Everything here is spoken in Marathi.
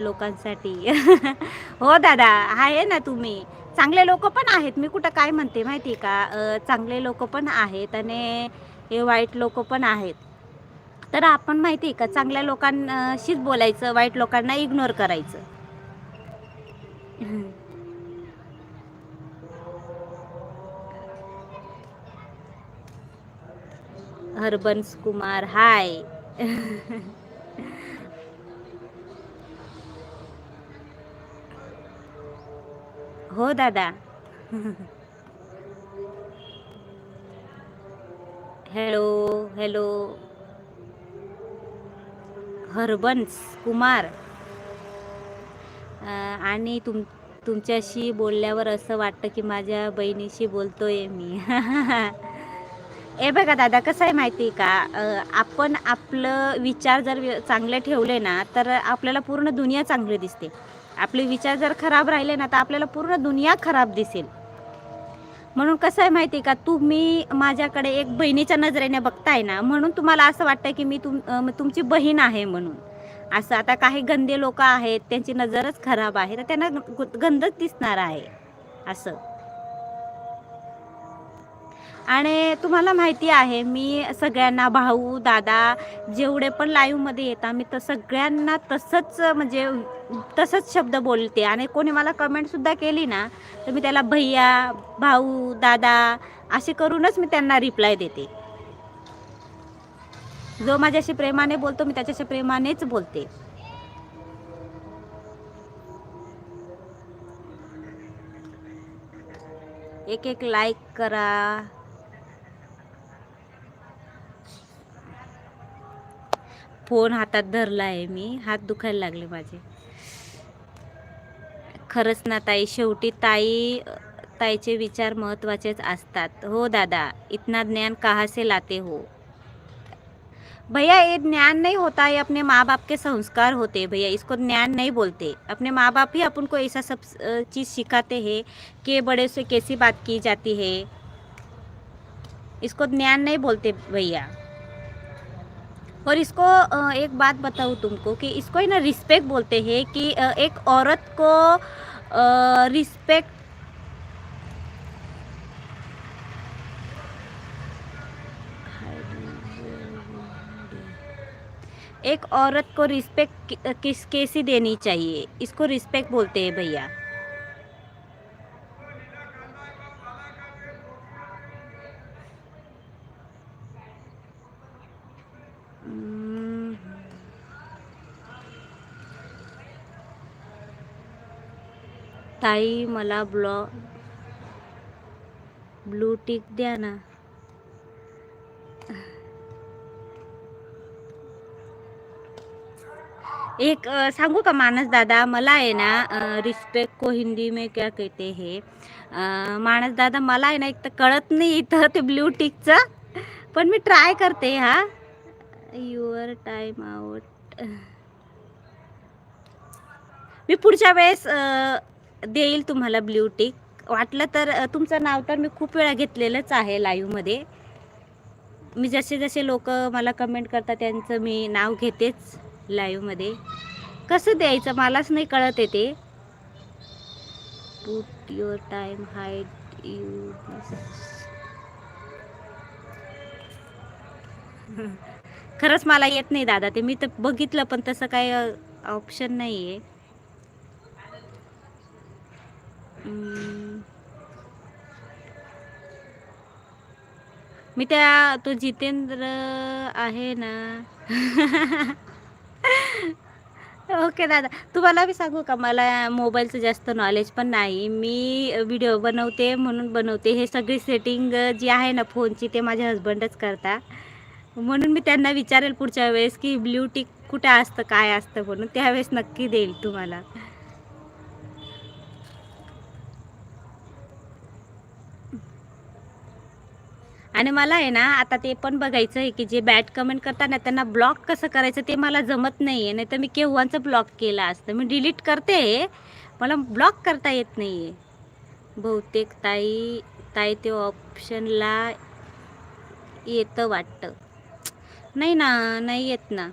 लोकांसाठी. हो दादा आहे ना तुम्ही. चांगले लोक पण आहेत. मी कुठं काय म्हणते माहिती का? चांगले लोक पण आहेत आणि हे वाईट लोक पण आहेत. तर आपण माहिती आहे का चांगल्या लोकांशीच बोलायचं वाईट लोकांना इग्नोर करायचं. हरबंस कुमार हाय. हो दादा. Hello hello Harbans Kumar. आणि तुम तुमच्याशी बोलल्यावर असं वाटतं की माझ्या बहिणीशी बोलतोय मी. ए बघा दादा कसं आहे माहिती आहे का? आपण आपलं विचार जर चांगले ठेवले ना तर आपल्याला पूर्ण दुनिया चांगली दिसते. आपले विचार जर खराब राहिले ना तर आपल्याला पूर्ण दुनिया खराब दिसेल. म्हणून कसं आहे माहिती आहे का? तुम्ही माझ्याकडे एक बहिणीच्या नजरेने बघताय ना म्हणून तुम्हाला असं वाटतं की मी तुम तुमची बहीण आहे म्हणून. असं आता काही गंदे लोक आहेत त्यांची नजरच खराब आहे तर त्यांना ग- गंधच दिसणार आहे. असं. आणि तुम्हाला माहिती आहे मी सगळ्यांना भाऊ दादा जेवढे पण लाईव्हमध्ये येतात मी तर सगळ्यांना तसंच म्हणजे तसंच शब्द बोलते. आणि कोणी मला कमेंटसुद्धा केली ना तर मी त्याला भैया भाऊ दादा असे करूनच मी त्यांना रिप्लाय देते. जो माझ्याशी प्रेमाने बोलतो मी त्याच्याशी प्रेमानेच बोलते. एक एक लाईक करा. फ़ोन हातात धरला आहे मी, हात दुखायला लागले माझे. खरंच ना ताई, शेवटी ताई, ताईचे विचार महत्त्वाचेच असतात. हो दादा, इतना ज्ञान कहाँ से लाते हो? भैया, ये ज्ञान नहीं होता है अपने माँ बाप के संस्कार होते हैं भैया, इसको ज्ञान नहीं बोलते। अपने माँ बाप ही अपन को ऐसा सब चीज़ सिखाते हैं कि बड़े से कैसी बात की जाती है। इसको ज्ञान नहीं बोलते भैया। और इसको एक बात बताऊँ तुमको कि इसको ही ना रिस्पेक्ट बोलते हैं कि एक औरत को रिस्पेक्ट एक औरत को रिस्पेक्ट किस, कैसी देनी चाहिए? इसको रिस्पेक्ट बोलते हैं भैया। ताई मला ब्लॉ ब्लू टिक द्या ना. एक सांगू का मानस दादा? मला आहे ना रिस्पेक्ट को हिंदी में क्या कहते हे? मानस दादा मला आहे ना एक तर कळत नाही इथं ते ब्ल्यू टिकचं पण मी ट्राय करते हा. युअर टाइम आउट मी पुढच्या वेळेस देईल तुम्हाला ब्ल्यू टिक. वाटलं तर तुमचं नाव तर मी खूप वेळा घेतलेलंच आहे लाईव्हमध्ये मी जसे जसे लोक मला कमेंट करतात त्यांचं मी नाव घेतेच लाईव्हमध्ये कसं द्यायचं मलाच नाही कळत आहे ते. Put your time height you खरंच मला येत नाही दादा ते. मी तर बघितलं पण तसं काही ऑप्शन नाही आहे मी त्या तो जितेंद्र आहे ना. ओके दादा. तुम्हाला बी सांगू का मला मोबाईलचं जास्त नॉलेज पण नाही. मी व्हिडिओ बनवते म्हणून बनवते. हे सगळी सेटिंग जी आहे ना फोनची ते माझे हस्बंडच करता. म्हणून मी त्यांना विचारेल पुढच्या वेळेस की ब्ल्यू टिक कुठं असतं काय असतं म्हणून. त्यावेळेस नक्की देईल तुम्हाला. आणि मला आहे ना आता ते पण बघायचं आहे की जे बॅड कमेंट करतात ना त्यांना ब्लॉक कसं करायचं ते मला जमत नाही आहे नाही तर मी केव्हाचं ब्लॉक केलं असतं. मी डिलीट करते मला ब्लॉक करता येत नाही आहे बहुतेक ताई ताई ते ऑप्शनला येतं वाटतं. नाही ना नाही येत ना.